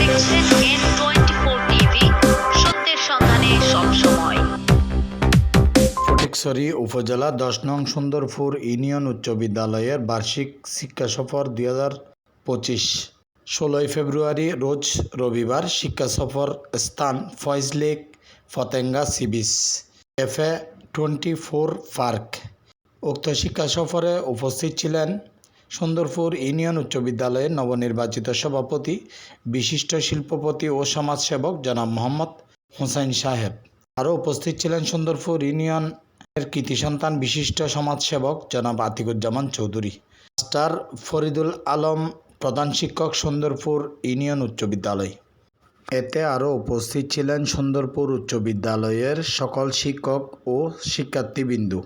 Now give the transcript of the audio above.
দেখছেন twenty four TV সত্যের সন্ধানে সবসময়। উপজেলা দশ নং সুন্দরপুর ইউনিয়ন উচ্চ বিদ্যালয়ের বার্ষিক শিক্ষা সফর দুই হাজার পঁচিশ। ষোলোই ফেব্রুয়ারি রোজ রবিবার শিক্ষা সফর স্থান Foy's lake, Patenga sea beach FA twenty four park. উক্ত শিক্ষা সফরে উপস্থিত ছিলেন সুন্দরপুর ইউনিয়ন উচ্চ বিদ্যালয়ের নবনির্বাচিত সভাপতি, বিশিষ্ট শিল্পপতি ও সমাজসেবক জনাব মোহাম্মদ হুসাইন সাহেব। আরও উপস্থিত ছিলেন সুন্দরপুর ইউনিয়ন এর কৃতি সন্তান, বিশিষ্ট সমাজসেবক জনাব আতিকুজ্জামান চৌধুরী। মাস্টার ফরিদুল আলম, প্রধান শিক্ষক সুন্দরপুর ইউনিয়ন উচ্চ বিদ্যালয়। এতে আরও উপস্থিত ছিলেন সুন্দরপুর উচ্চ বিদ্যালয়ের সকল শিক্ষক ও শিক্ষার্থীবৃন্দু।